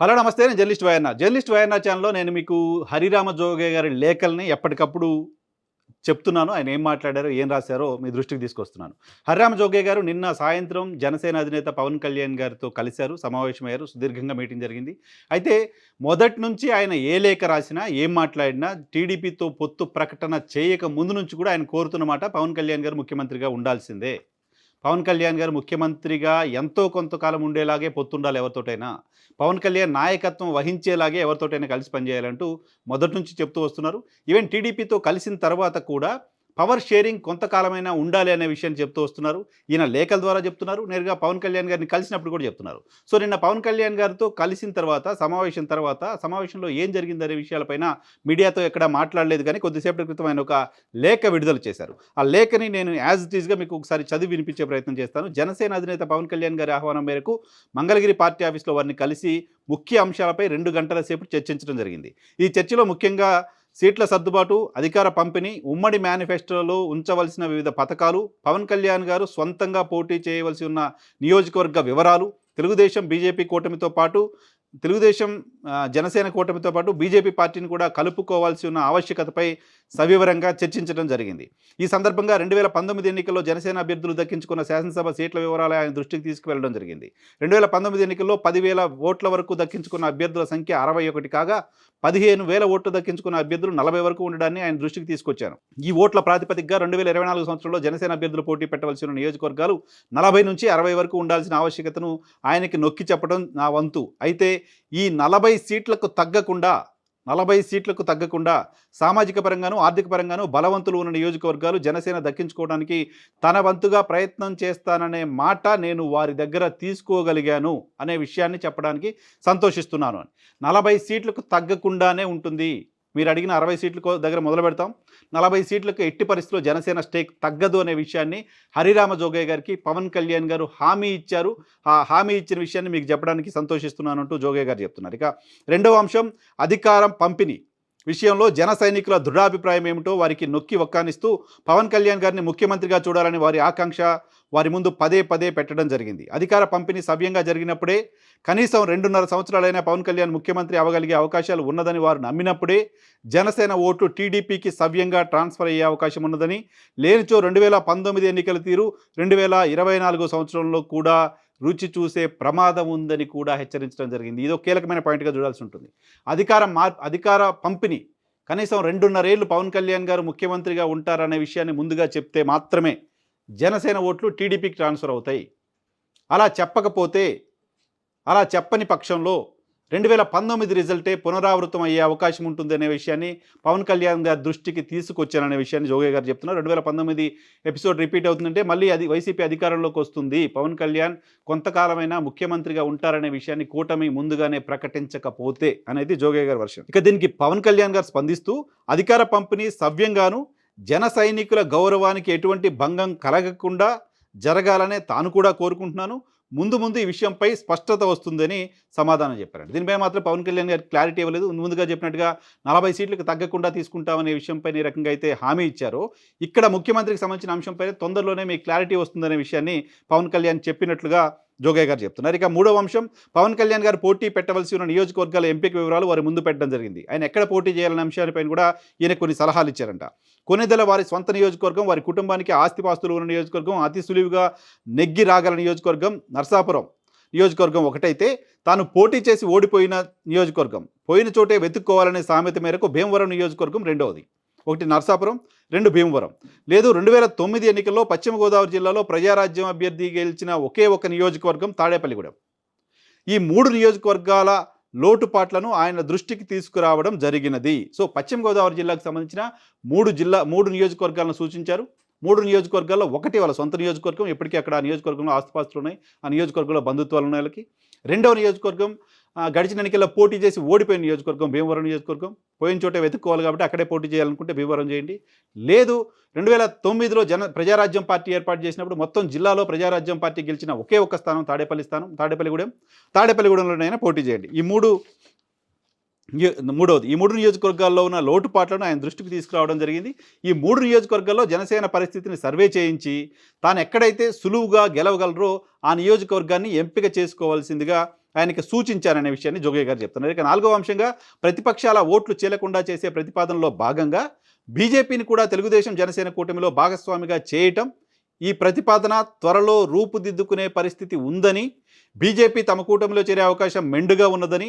Hello నమస్తే నేను journalist YNR journalist YNR ఛానల్లో నేను మీకు హరిరామ జోగే గారి లేఖల్ని ఎప్పటికప్పుడు చెప్తున్నాను. ఆయన ఏం మాట్లాడారో ఏం రాశారో మీ దృష్టికి తీసుకొస్తున్నాను. హరిరామ జోగే గారు నిన్న సాయంత్రం జనసేన అధినేత పవన్ కళ్యాణ్ గారితో కలిశారు సమావేశమయ్యారు సుదీర్ఘంగా మీటింగ్ జరిగింది. అయితే మొదటి నుంచి ఆయన ఏ లేఖ రాసినా ఏం మాట్లాడినా టీడీపీతో పొత్తు ప్రకటన చేయక ముందు నుంచి కూడా ఆయన కోరుతున్నమాట పవన్ కళ్యాణ్ గారు ముఖ్యమంత్రిగా ఉండాల్సిందే. పవన్ కళ్యాణ్ గారు ముఖ్యమంత్రిగా ఎంతో కొంతకాలం ఉండేలాగే పొత్తుండాలి ఎవరితోటైనా. పవన్ కళ్యాణ్ నాయకత్వం వహించేలాగే ఎవరితోటైనా కలిసి పనిచేయాలంటూ మొదటి నుంచి చెప్తూ వస్తున్నారు. ఈవెన్ టీడీపీతో కలిసిన తర్వాత కూడా పవర్ షేరింగ్ కొంతకాలమైనా ఉండాలి అనే విషయాన్ని చెప్తూ వస్తున్నారు. ఈయన లేఖల ద్వారా చెప్తున్నారు. నేరుగా పవన్ కళ్యాణ్ గారిని కలిసినప్పుడు కూడా చెప్తున్నారు. సో నిన్న పవన్ కళ్యాణ్ గారితో కలిసిన తర్వాత సమావేశం తర్వాత సమావేశంలో ఏం జరిగిందనే విషయాలపైన మీడియాతో ఎక్కడ మాట్లాడలేదు కానీ కొద్దిసేపటి క్రితం ఆయన ఒక లేఖ విడుదల చేశారు. ఆ లేఖని నేను యాజ్ ఇట్ ఈస్గా మీకు ఒకసారి చదివి వినిపించే ప్రయత్నం చేస్తాను. జనసేన అధినేత పవన్ కళ్యాణ్ గారి ఆహ్వానం మేరకు మంగళగిరి పార్టీ ఆఫీస్లో వారిని కలిసి ముఖ్య అంశాలపై రెండు గంటల సేపు చర్చించడం జరిగింది. ఈ చర్చలో ముఖ్యంగా సీట్ల సర్దుబాటు అధికార పంపిణీ ఉమ్మడి మేనిఫెస్టోలో ఉంచవలసిన వివిధ పథకాలు పవన్ కళ్యాణ్ గారు సొంతంగా పోటీ చేయవలసి ఉన్న నియోజకవర్గ వివరాలు తెలుగుదేశం బీజేపీ కూటమితో పాటు తెలుగుదేశం జనసేన కూటమితో పాటు బీజేపీ పార్టీని కూడా కలుపుకోవాల్సి ఉన్న ఆవశ్యకతపై సవివరంగా చర్చించడం జరిగింది. ఈ సందర్భంగా రెండు వేల పంతొమ్మిది ఎన్నికల్లో జనసేన అభ్యర్థులు దక్కించుకున్న శాసనసభ సీట్ల వివరాలు ఆయన దృష్టికి తీసుకువెళ్ళడం జరిగింది. రెండు వేల పంతొమ్మిది ఎన్నికల్లో పదివేల ఓట్ల వరకు దక్కించుకున్న అభ్యర్థుల సంఖ్య అరవై ఒకటి కాగా పదిహేను వేల ఓట్లు దక్కించుకున్న అభ్యర్థులు నలభై వరకు ఉండడాన్ని ఆయన దృష్టికి తీసుకొచ్చాను ఈ ఓట్ల ప్రాతిపదికగా రెండు వేల ఇరవై నాలుగు సంవత్సరంలో జనసేన అభ్యర్థులు పోటీ పెట్టవలసి ఉన్న నియోజకవర్గాలు నలభై నుంచి అరవై వరకు ఉండాల్సిన ఆవశ్యకతను ఆయనకి నొక్కి చెప్పడం నా వంతు. అయితే ఈ నలభై సీట్లకు తగ్గకుండా నలభై సీట్లకు తగ్గకుండా సామాజిక పరంగాను ఆర్థిక పరంగాను బలవంతులు ఉన్న నియోజకవర్గాలు జనసేన దక్కించుకోవడానికి తన వంతుగా ప్రయత్నం చేస్తాననే మాట నేను వారి దగ్గర తీసుకోగలిగాను అనే విషయాన్ని చెప్పడానికి సంతోషిస్తున్నాను నలభై సీట్లకు తగ్గకుండానే ఉంటుంది మీరు అడిగిన అరవై సీట్లకు దగ్గర మొదలు పెడతాం. నలభై సీట్లకు ఎట్టి పరిస్థితుల్లో జనసేన స్టేక్ తగ్గదు అనే విషయాన్ని హరిరామ జోగయ్య గారికి పవన్ కళ్యాణ్ గారు హామీ ఇచ్చారు. ఆ హామీ ఇచ్చిన విషయాన్ని మీకు చెప్పడానికి సంతోషిస్తున్నానంటూ జోగయ్య గారు చెప్తున్నారు. ఇక రెండవ అంశం అధికారం పంపిణీ. విషయంలో జన సైనికుల దృఢాభిప్రాయం ఏమిటో వారికి నొక్కి ఒక్కానిస్తూ పవన్ కళ్యాణ్ గారిని ముఖ్యమంత్రిగా చూడాలని వారి ఆకాంక్ష వారి ముందు పదే పదే పెట్టడం జరిగింది. అధికార పంపిణీ సవ్యంగా జరిగినప్పుడే కనీసం రెండున్నర సంవత్సరాలైనా పవన్ కళ్యాణ్ ముఖ్యమంత్రి అవ్వగలిగే అవకాశాలు ఉన్నదని వారు నమ్మినప్పుడే జనసేన ఓటు టీడీపీకి సవ్యంగా ట్రాన్స్ఫర్ అయ్యే అవకాశం ఉన్నదని లేనిచో రెండు వేల పంతొమ్మిది ఎన్నికల తీరు రెండు వేల ఇరవై నాలుగో సంవత్సరంలో కూడా రుచి చూసే ప్రమాదం ఉందని కూడా హెచ్చరించడం జరిగింది. ఇదో కీలకమైన పాయింట్గా చూడాల్సి ఉంటుంది. అధికారం మార్ అధికార పంపిణీ కనీసం రెండున్నరేళ్ళు పవన్ కళ్యాణ్ గారు ముఖ్యమంత్రిగా ఉంటారనే విషయాన్ని ముందుగా చెప్తే మాత్రమే జనసేన ఓట్లు టీడీపీకి ట్రాన్స్ఫర్ అవుతాయి. అలా చెప్పకపోతే అలా చెప్పని పక్షంలో రెండు వేల పంతొమ్మిది రిజల్టే పునరావృతం అయ్యే అవకాశం ఉంటుందనే విషయాన్ని పవన్ కళ్యాణ్ గారి దృష్టికి తీసుకొచ్చాననే విషయాన్ని జోగే గారు చెప్తున్నారు. రెండు వేల పంతొమ్మిది ఎపిసోడ్ రిపీట్ అవుతుందంటే మళ్ళీ అది వైసీపీ అధికారంలోకి వస్తుంది. పవన్ కళ్యాణ్ కొంతకాలమైనా ముఖ్యమంత్రిగా ఉంటారనే విషయాన్ని కూటమి ముందుగానే ప్రకటించకపోతే అనేది జోగే గారి వర్షం. ఇక దీనికి పవన్ కళ్యాణ్ గారు స్పందిస్తూ అధికార పంపిణీ సవ్యంగాను జన సైనికుల గౌరవానికి ఎటువంటి భంగం కలగకుండా జరగాలనే తాను కూడా కోరుకుంటున్నాను. ముందు ముందు ఈ విషయంపై స్పష్టత వస్తుందని సమాధానం చెప్పారండి. దీనిపై మాత్రం పవన్ కళ్యాణ్ గారు క్లారిటీ ఇవ్వలేదు. ముందుగా చెప్పినట్టుగా నలభై సీట్లకు తగ్గకుండా తీసుకుంటామనే విషయంపై ఏ రకంగా అయితే హామీ ఇచ్చారు. ఇక్కడ ముఖ్యమంత్రికి సంబంధించిన అంశంపై తొందరలోనే మీకు క్లారిటీ వస్తుందనే విషయాన్ని పవన్ కళ్యాణ్ చెప్పినట్లుగా జోగయ్య గారు చెప్తున్నారు. ఇక మూడవ అంశం పవన్ కళ్యాణ్ గారు పోటీ పెట్టవలసి ఉన్న నియోజకవర్గాల ఎంపిక వివరాలు వారి ముందు పెట్టడం జరిగింది. ఆయన ఎక్కడ పోటీ చేయాలనే అంశాలపైన కూడా ఈయన కొన్ని సలహాలు ఇచ్చారంట. కొన్నిదల వారి స్వంత నియోజకవర్గం వారి కుటుంబానికి ఆస్తిపాస్తులు ఉన్న నియోజకవర్గం అతి సులువుగా నెగ్గి రాగల నియోజకవర్గం నర్సాపురం నియోజకవర్గం ఒకటైతే తాను పోటీ చేసి ఓడిపోయిన నియోజకవర్గం పోయిన చోటే వెతుక్కోవాలనే సామెత మేరకు భీమవరం నియోజకవర్గం రెండవది. ఒకటి నర్సాపురం రెండు భీమవరం. లేదు రెండు వేల తొమ్మిది ఎన్నికల్లో పశ్చిమ గోదావరి జిల్లాలో ప్రజారాజ్యం అభ్యర్థి గెలిచిన ఒకే ఒక నియోజకవర్గం తాడేపల్లిగూడెం. ఈ మూడు నియోజకవర్గాల లోటుపాట్లను ఆయన దృష్టికి తీసుకురావడం జరిగినది. సో పశ్చిమ గోదావరి జిల్లాకు సంబంధించిన మూడు జిల్లా మూడు నియోజకవర్గాలను సూచించారు. మూడు నియోజకవర్గాల్లో ఒకటి వాళ్ళ సొంత నియోజకవర్గం ఎప్పటికీ అక్కడ ఆ నియోజకవర్గంలో ఆస్తుపాస్తులు ఉన్నాయి. ఆ నియోజకవర్గంలో బంధుత్వాలు ఉన్నాయి వాళ్ళకి. రెండవ నియోజకవర్గం గడిచిన ఎన్నికల్లో పోటీ చేసి ఓడిపోయిన నియోజకవర్గం భీమవరం నియోజకవర్గం. పోయిన చోటే వెతుక్కోవాలి కాబట్టి అక్కడే పోటీ చేయాలనుకుంటే భీమవరం చేయండి. లేదు రెండు వేల తొమ్మిదిలో జన ప్రజారాజ్యం పార్టీ ఏర్పాటు చేసినప్పుడు మొత్తం జిల్లాలో ప్రజారాజ్యం పార్టీ గెలిచిన ఒకే ఒక్క స్థానం తాడేపల్లి స్థానం తాడేపల్లిగూడెం. తాడేపల్లిగూడెంలోనైనా పోటీ చేయండి. ఈ మూడు మూడవది ఈ మూడు నియోజకవర్గాల్లో ఉన్న లోటుపాట్లను ఆయన దృష్టికి తీసుకురావడం జరిగింది. ఈ మూడు నియోజకవర్గాల్లో జనసేన పరిస్థితిని సర్వే చేయించి తాను ఎక్కడైతే సులువుగా గెలవగలరో ఆ నియోజకవర్గాన్ని ఎంపిక చేసుకోవాల్సిందిగా ఆయనకి సూచించారనే విషయాన్ని జోగయ్య గారు చెప్తున్నారు. ఇక నాలుగవ అంశంగా ప్రతిపక్షాల ఓట్లు చేలకుండా చేసే ప్రతిపాదనలో భాగంగా బీజేపీని కూడా తెలుగుదేశం జనసేన కూటమిలో భాగస్వామిగా చేయటం ఈ ప్రతిపాదన త్వరలో రూపుదిద్దుకునే పరిస్థితి ఉందని బీజేపీ తమ కూటమిలో చేరే అవకాశం మెండుగా ఉన్నదని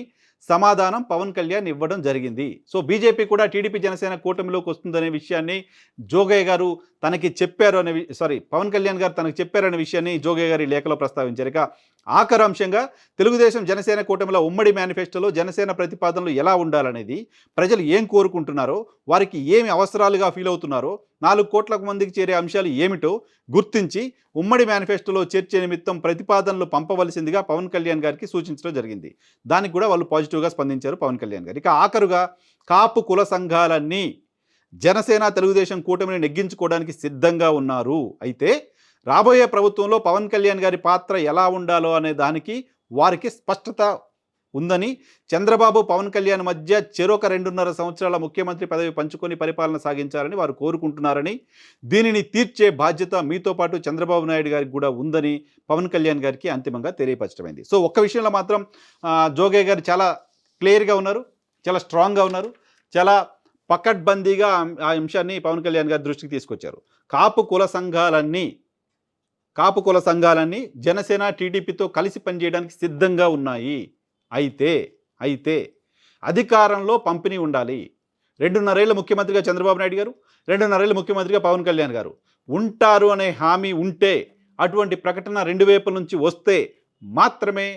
సమాధానం పవన్ కళ్యాణ్ ఇవ్వడం జరిగింది. సో బీజేపీ కూడా టీడీపీ జనసేన కూటమిలోకి వస్తుందనే విషయాన్ని జోగయ్య గారు తనకి చెప్పారు అనే సారీ పవన్ కళ్యాణ్ గారు తనకు చెప్పారనే విషయాన్ని జోగయ్య గారి లేఖలో ప్రస్తావించారు. ఇక ఆఖరు అంశంగా తెలుగుదేశం జనసేన కూటమిలో ఉమ్మడి మేనిఫెస్టోలో జనసేన ప్రతిపాదనలు ఎలా ఉండాలనేది ప్రజలు ఏం కోరుకుంటున్నారో వారికి ఏమి అవసరాలుగా ఫీల్ అవుతున్నారో నాలుగు కోట్ల మందికి చేరే అంశాలు ఏమిటో గుర్తించి ఉమ్మడి మేనిఫెస్టోలో చర్చ నిమిత్తం ప్రతిపాదనలు పంపవలసిందిగా పవన్ కళ్యాణ్ గారికి సూచించడం జరిగింది. దానికి కూడా వాళ్ళు పాజిటివ్గా స్పందించారు పవన్ కళ్యాణ్ గారు. ఇక ఆఖరుగా కాపు కుల సంఘాలన్నీ జనసేన తెలుగుదేశం కూటమిని నెగ్గించుకోవడానికి సిద్ధంగా ఉన్నారు. అయితే రాబోయే ప్రభుత్వంలో పవన్ కళ్యాణ్ గారి పాత్ర ఎలా ఉండాలో అనే దానికి వారికి స్పష్టత ఉందని చంద్రబాబు పవన్ కళ్యాణ్ మధ్య చెరొక రెండున్నర సంవత్సరాల ముఖ్యమంత్రి పదవి పంచుకొని పరిపాలన సాగించాలని వారు కోరుకుంటున్నారని దీనిని తీర్చే బాధ్యత మీతో పాటు చంద్రబాబు నాయుడు గారికి కూడా ఉందని పవన్ కళ్యాణ్ గారికి అంతిమంగా తెలియపరచడమైంది. సో ఒక్క విషయంలో మాత్రం జోగే గారు చాలా క్లియర్గా ఉన్నారు చాలా స్ట్రాంగ్గా ఉన్నారు చాలా పకడ్బందీగా ఆ అంశాన్ని పవన్ కళ్యాణ్ గారి దృష్టికి తీసుకొచ్చారు. కాపు కుల సంఘాలన్నీ కాపు కుల సంఘాలన్నీ జనసేన టీడీపీతో కలిసి పనిచేయడానికి సిద్ధంగా ఉన్నాయి. అయితే అయితే అధికారంలో పంపిణీ ఉండాలి. రెండున్నరేళ్ళ ముఖ్యమంత్రిగా చంద్రబాబు నాయుడు గారు రెండున్నరేళ్ళ ముఖ్యమంత్రిగా పవన్ కళ్యాణ్ గారు. ఉంటారు అనే హామీ ఉంటే అటువంటి ప్రకటన రెండు వైపుల నుంచి వస్తే మాత్రమే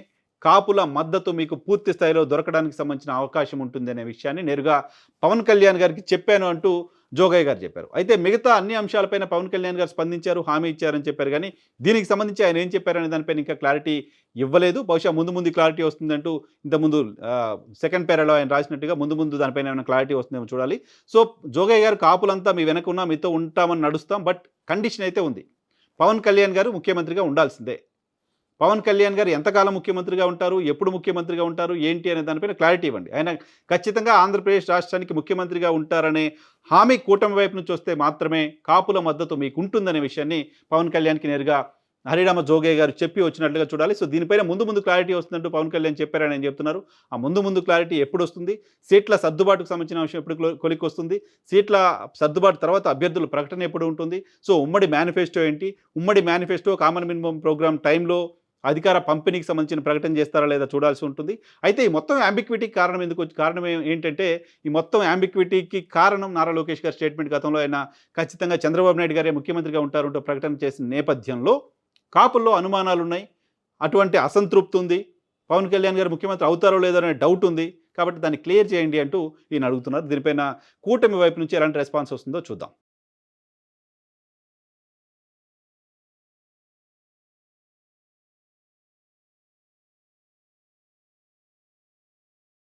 కాపుల మద్దతు మీకు పూర్తి స్థాయిలో దొరకడానికి సంబంధించిన అవకాశం ఉంటుంది అనే విషయాన్ని నేరుగా పవన్ కళ్యాణ్ గారికి చెప్పాను అంటూ జోగయ్య గారు చెప్పారు. అయితే మిగతా అన్ని అంశాలపైన పవన్ కళ్యాణ్ గారు స్పందించారు హామీ ఇచ్చారని చెప్పారు. కానీ దీనికి సంబంధించి ఆయన ఏం చెప్పారనే దానిపైన ఇంకా క్లారిటీ ఇవ్వలేదు. బహుశా ముందు ముందు క్లారిటీ వస్తుందంటూ ఇంతకుముందు సెకండ్ పేరాలో ఆయన రాసినట్టుగా ముందు ముందు దానిపైన ఏమైనా క్లారిటీ వస్తుందేమో చూడాలి. సో జోగయ్య గారు కాపులంతా మీ వెనక ఉన్నా మీతో ఉంటామని నడుస్తాం. బట్ కండిషన్ అయితే ఉంది. పవన్ కళ్యాణ్ గారు ముఖ్యమంత్రిగా ఉండాల్సిందే. పవన్ కళ్యాణ్ గారు ఎంతకాలం ముఖ్యమంత్రిగా ఉంటారు? ఎప్పుడు ముఖ్యమంత్రిగా ఉంటారు? ఏంటి అనే దానిపైన క్లారిటీ ఇవ్వండి. ఆయన ఖచ్చితంగా ఆంధ్రప్రదేశ్ రాష్ట్రానికి ముఖ్యమంత్రిగా ఉంటారనే హామీ కూటమి వైపు నుంచి వస్తే మాత్రమే కాపుల మద్దతు మీకు ఉంటుందనే విషయాన్ని పవన్ కళ్యాణ్కి నేరుగా హరిరామ జోగే గారు చెప్పి వచ్చినట్లుగా చూడాలి. సో దీనిపైన ముందు ముందు క్లారిటీ వస్తుందంటూ పవన్ కళ్యాణ్ చెప్పారని ఆయన చెప్తున్నారు. ఆ ముందు ముందు క్లారిటీ ఎప్పుడు వస్తుంది? సీట్ల సర్దుబాటుకు సంబంధించిన విషయం ఎప్పుడు కొలికి వస్తుంది? సీట్ల సర్దుబాటు తర్వాత అభ్యర్థుల ప్రకటన ఎప్పుడు ఉంటుంది? సో ఉమ్మడి మేనిఫెస్టో ఏంటి? ఉమ్మడి మేనిఫెస్టో కామన్ మినిమం ప్రోగ్రామ్ టైంలో అధికార పంపిణీకి సంబంధించిన ప్రకటన చేస్తారా లేదా చూడాల్సి ఉంటుంది. అయితే ఈ మొత్తం యాంబిక్విటీకి కారణం ఎందుకు కారణం ఏంటంటే ఈ మొత్తం యాంబిక్విటీకి కారణం నారా లోకేష్ గారి స్టేట్మెంట్ గతంలో ఆయన ఖచ్చితంగా చంద్రబాబు నాయుడు గారే ముఖ్యమంత్రిగా ఉంటారంటూ ప్రకటన చేసిన నేపథ్యంలో కాపుల్లో అనుమానాలు ఉన్నాయి అటువంటి అసంతృప్తి ఉంది. పవన్ కళ్యాణ్ గారు ముఖ్యమంత్రి అవుతారో లేదో అనే డౌట్ ఉంది. కాబట్టి దాన్ని క్లియర్ చేయండి అంటూ ఈయన అడుగుతున్నారు. దీనిపైన కూటమి వైపు నుంచి ఎలాంటి రెస్పాన్స్ వస్తుందో చూద్దాం.